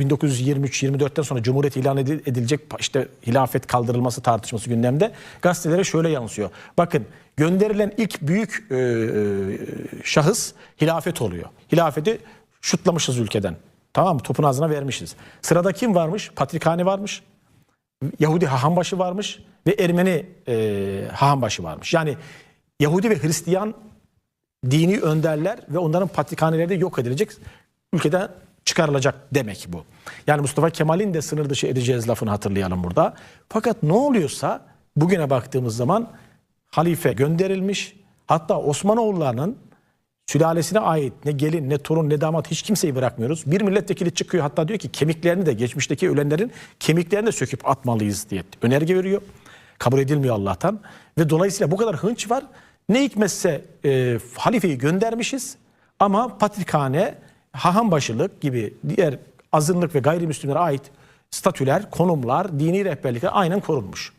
1923-24'ten sonra Cumhuriyet ilan edil- edilecek işte hilafet kaldırılması tartışması gündemde. Gazetelere şöyle yansıyor. Bakın gönderilen ilk büyük e, e, şahıs hilafet oluyor. Hilafeti şutlamışız ülkeden. Tamam mı? Topun ağzına vermişiz. Sırada kim varmış? Patrikhane varmış. Yahudi hahambaşı varmış ve Ermeni e, hahambaşı varmış. Yani Yahudi ve Hristiyan dini önderler ve onların patrikhaneleri de yok edilecek, ülkeden çıkarılacak demek bu. Yani Mustafa Kemal'in de sınır dışı edeceğiz lafını hatırlayalım burada. Fakat ne oluyorsa bugüne baktığımız zaman halife gönderilmiş. Hatta Osmanoğullarının sülalesine ait ne gelin ne torun ne damat hiç kimseyi bırakmıyoruz. Bir milletvekili çıkıyor hatta diyor ki kemiklerini de geçmişteki ölenlerin kemiklerini de söküp atmalıyız diye önerge veriyor. Kabul edilmiyor Allah'tan. Ve dolayısıyla bu kadar hınç var. Ne hikmetse e, halifeyi göndermişiz ama patrikhane, hahambaşılık gibi diğer azınlık ve gayrimüslimlere ait statüler, konumlar, dini rehberlikler aynen korunmuş.